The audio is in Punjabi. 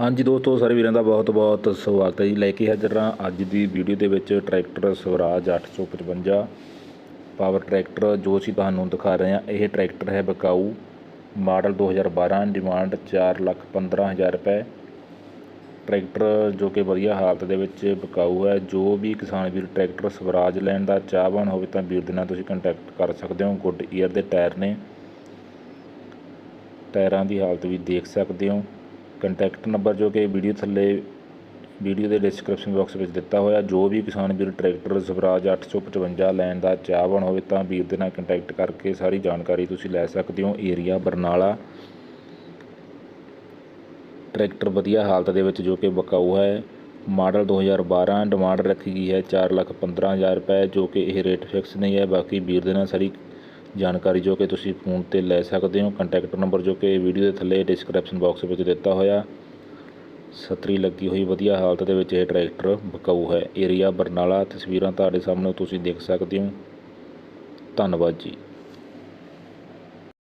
ਹਾਂਜੀ ਦੋਸਤੋ, ਸਾਰੇ ਵੀਰਾਂ ਦਾ ਬਹੁਤ ਬਹੁਤ ਸਵਾਗਤ ਹੈ ਜੀ। ਲੈ ਕੇ ਹਾਜ਼ਰ ਹਾਂ ਅੱਜ ਦੀ ਵੀਡੀਓ ਦੇ ਵਿੱਚ ਟਰੈਕਟਰ ਸਵਰਾਜ 855 ਪਾਵਰ ਟਰੈਕਟਰ, ਜੋ ਅਸੀਂ ਤੁਹਾਨੂੰ ਦਿਖਾ ਰਹੇ ਹਾਂ। ਇਹ ਟਰੈਕਟਰ ਹੈ ਬਕਾਊ ਮਾਡਲ 2012 ਡਿਮਾਂਡ 4 ਲੱਖ 15000 ਰੁਪਏ। ਟਰੈਕਟਰ ਜੋ ਕਿ ਵਧੀਆ ਹਾਲਤ ਦੇ ਵਿੱਚ ਬਕਾਊ ਹੈ। ਜੋ ਵੀ ਕਿਸਾਨ ਵੀਰ ਟਰੈਕਟਰ ਸਵਰਾਜ ਲੈਣ ਦਾ ਚਾਹਵਾਨ ਹੋਵੇ ਤਾਂ ਵੀਰ ਦੇ ਨਾਲ ਤੁਸੀਂ ਕੰਟੈਕਟ ਕਰ ਸਕਦੇ ਹੋ। ਗੁੱਡ ਈਅਰ ਦੇ ਟਾਇਰ ਨੇ। ਟਾਇਰਾਂ ਦੀ ਹਾਲਤ ਵੀ ਦੇਖ ਸਕਦੇ ਹੋ। ਕੰਟੈਕਟ ਨੰਬਰ ਜੋ ਕਿ ਵੀਡੀਓ ਥੱਲੇ ਵੀਡੀਓ ਦੇ ਡਿਸਕ੍ਰਿਪਸ਼ਨ ਬਾਕਸ ਵਿੱਚ ਦਿੱਤਾ ਹੋਇਆ, ਜੋ ਵੀ ਕਿਸਾਨ ਵੀਰ ਟਰੈਕਟਰ ਸਵਰਾਜ 855 ਲੈਣ ਦਾ ਚਾਹਵਾਨ ਹੋਵੇ ਤਾਂ ਵੀਰ ਦੇ ਨਾਲ ਕੰਟੈਕਟ ਕਰਕੇ ਸਾਰੀ ਜਾਣਕਾਰੀ ਤੁਸੀਂ ਲੈ ਸਕਦੇ ਹੋ ਏਰੀਆ ਬਰਨਾਲਾ। ਟਰੈਕਟਰ ਵਧੀਆ ਹਾਲਤ ਦੇ ਵਿੱਚ ਜੋ ਕਿ ਬਕਾਊ ਹੈ। ਮਾਡਲ 2012 ਡਿਮਾਂਡ ਰੱਖੀ ਗਈ ਹੈ 4 ਲੱਖ 15000 ਰੁਪਏ, ਜੋ ਕਿ ਇਹ ਰੇਟ ਫਿਕਸ ਨਹੀਂ ਹੈ, ਬਾਕੀ ਵੀਰ ਦੇ ਨਾਲ ਸਾਰੀ ਜਾਣਕਾਰੀ ਜੋ ਕਿ ਤੁਸੀਂ ਫੋਨ ਤੇ ਲੈ ਸਕਦੇ ਹੋ। ਕੰਟੈਕਟ ਨੰਬਰ ਜੋ ਕਿ ਵੀਡੀਓ ਦੇ ਥੱਲੇ ਡਿਸਕ੍ਰਿਪਸ਼ਨ ਬਾਕਸ ਵਿੱਚ ਦਿੱਤਾ ਹੋਇਆ। ਸਤਰੀ ਲੱਗੀ ਹੋਈ ਵਧੀਆ ਹਾਲਤ ਦੇ ਵਿੱਚ ਇਹ ਟਰੈਕਟਰ ਬਕਾਊ ਹੈ। ਏਰੀਆ ਬਰਨਾਲਾ, ਤਸਵੀਰਾਂ ਤੁਹਾਡੇ ਸਾਹਮਣੇ ਤੁਸੀਂ ਦੇਖ ਸਕਦੇ ਹੋ। ਧੰਨਵਾਦ ਜੀ।